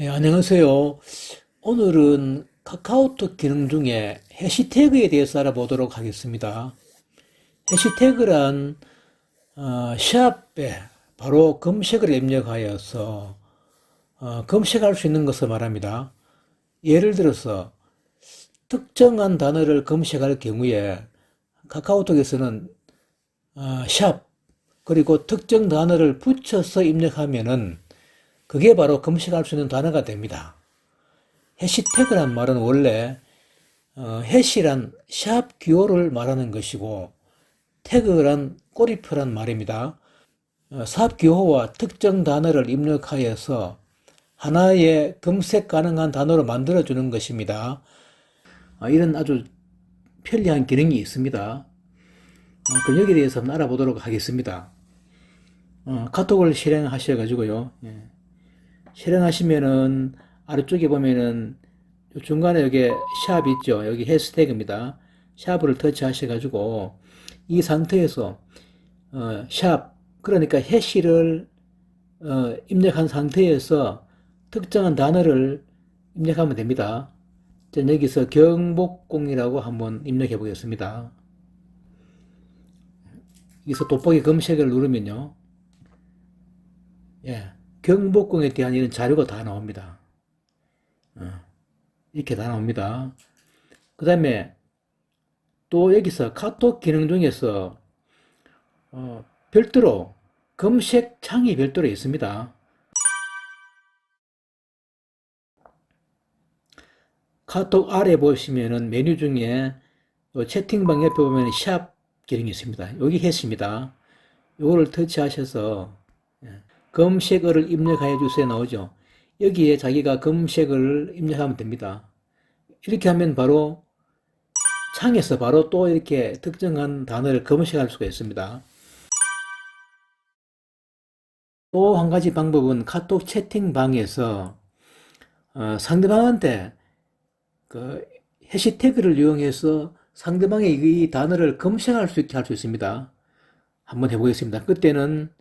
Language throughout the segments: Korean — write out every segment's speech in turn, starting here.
예, 안녕하세요. 오늘은 카카오톡 기능 중에 해시태그에 대해서 알아보도록 하겠습니다. 해시태그란 어, 샵에 바로 검색을 입력하여서 어, 검색할 수 있는 것을 말합니다. 예를 들어서 특정한 단어를 검색할 경우에 카카오톡에서는 어, 샵 그리고 특정 단어를 붙여서 입력하면은 그게 바로 검색할 수 있는 단어가 됩니다. 해시태그란 말은 원래 어, 해시란 샵 기호를 말하는 것이고 태그란 꼬리표란 말입니다. 어, 샵 기호와 특정 단어를 입력하여서 하나의 검색 가능한 단어로 만들어주는 것입니다. 어, 이런 아주 편리한 기능이 있습니다. 어, 여기에 대해서 알아보도록 하겠습니다. 어, 카톡을 실행하셔가지고요. 예. 실행하시면은 아래쪽에 보면은 요 중간에 여기 샵 있죠. 여기 해시태그입니다. 샵을 터치하셔가지고 이 상태에서 어, 샵 그러니까 해시를 어, 입력한 상태에서 특정한 단어를 입력하면 됩니다. 전 여기서 경복궁이라고 한번 입력해 보겠습니다. 여기서 돋보기 검색을 누르면요. 예, 경복궁에 대한 이런 자료가 다 나옵니다. 어, 이렇게 다 나옵니다. 그 다음에 또 여기서 카톡 기능 중에서 어, 별도로 검색 창이 별도로 있습니다. 카톡 아래 보시면은 메뉴 중에 요 채팅방 옆에 보면 샵 기능이 있습니다. 여기 했습니다. 요거를 터치하셔서 예, 검색어를 입력하여 주세요 나오죠. 여기에 자기가 검색을 입력하면 됩니다. 이렇게 하면 바로 창에서 바로 또 이렇게 특정한 단어를 검색할 수가 있습니다. 또 한 가지 방법은 카톡 채팅방에서 어, 상대방한테 그 해시태그를 이용해서 상대방의 이 단어를 검색할 수 있게 할 수 있습니다. 한번 해보겠습니다. 그때는 어,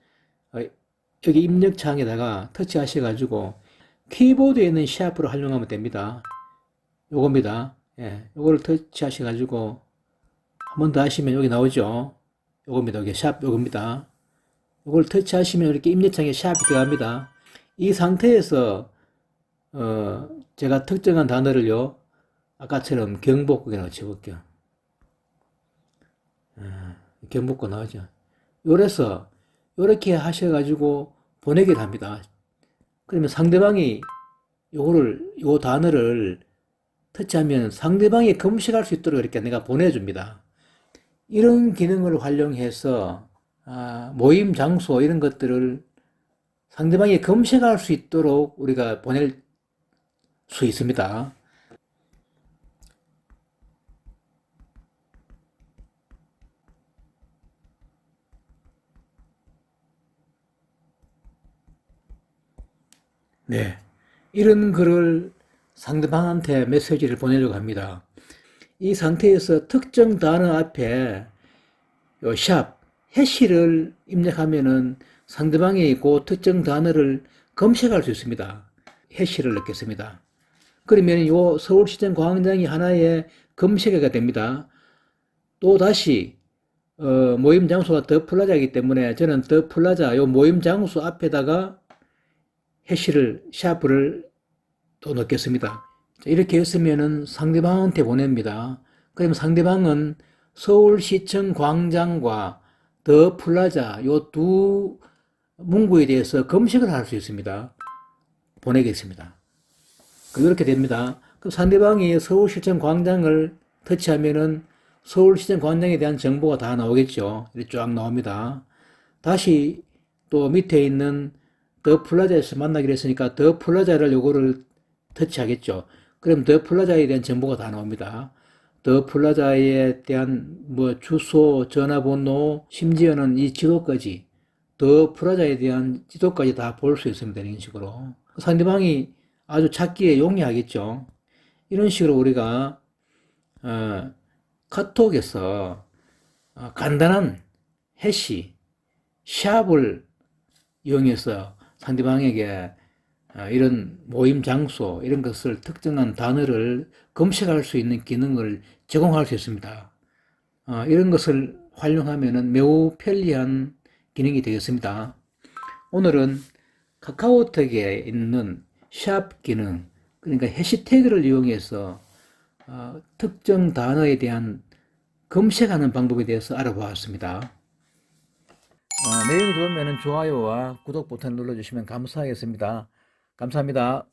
여기 입력창에다가 터치하셔가지고 키보드에 있는 샤프를 활용하면 됩니다. 요겁니다. 예, 요거를 터치하셔가지고 한 번 더 하시면 여기 나오죠. 요겁니다. 여기 샵 요겁니다. 요걸 터치하시면 이렇게 입력창에 샵이 들어갑니다. 이 상태에서 어, 제가 특정한 단어를요. 아까처럼 경복국이라고 쳐볼게요. 아, 경복국 나오죠. 요래서 요렇게 하셔가지고 보내기를 합니다. 그러면 상대방이 요거를 요 단어를 터치하면 상대방이 검색할 수 있도록 이렇게 내가 보내줍니다. 이런 기능을 활용해서 아, 모임 장소 이런 것들을 상대방이 검색할 수 있도록 우리가 보낼 수 있습니다. 네. 이런 글을 상대방한테 메시지를 보내려고 합니다. 이 상태에서 특정 단어 앞에 요 샵, 해시를 입력하면은 상대방이 그 특정 단어를 검색할 수 있습니다. 해시를 넣겠습니다. 그러면 요 서울시청 광장이 하나의 검색어가 됩니다. 또 다시 어, 모임 장소가 더 플라자이기 때문에 저는 더 플라자 요 모임 장소 앞에다가 해시를 샤프를 또 넣겠습니다. 이렇게 했으면은 상대방한테 보냅니다. 그러면 상대방은 서울시청 광장과 더 플라자 요 두 문구에 대해서 검색을 할 수 있습니다. 보내겠습니다. 이렇게 됩니다. 그럼 상대방이 서울시청 광장을 터치하면은 서울시청 광장에 대한 정보가 다 나오겠죠. 이렇게 쫙 나옵니다. 다시 또 밑에 있는 더 플라자에서 만나기로 했으니까 더 플라자를 요거를 터치하겠죠. 그럼 더 플라자에 대한 정보가 다 나옵니다. 더 플라자에 대한 뭐 주소, 전화번호, 심지어는 이 지도까지 더 플라자에 대한 지도까지 다 볼 수 있으면 되는 식으로 상대방이 아주 찾기에 용이하겠죠. 이런 식으로 우리가 어, 카톡에서 어, 간단한 해시, 샵을 이용해서 상대방에게 아, 이런 모임 장소 이런 것을 특정한 단어를 검색할 수 있는 기능을 제공할 수 있습니다. 아, 이런 것을 활용하면 매우 편리한 기능이 되겠습니다. 오늘은 카카오톡에 있는 샵 기능, 그러니까 해시태그를 이용해서 어, 특정 단어에 대한 검색하는 방법에 대해서 알아보았습니다. 아, 내용이 좋으면 좋아요와 구독 버튼 눌러주시면 감사하겠습니다. 감사합니다.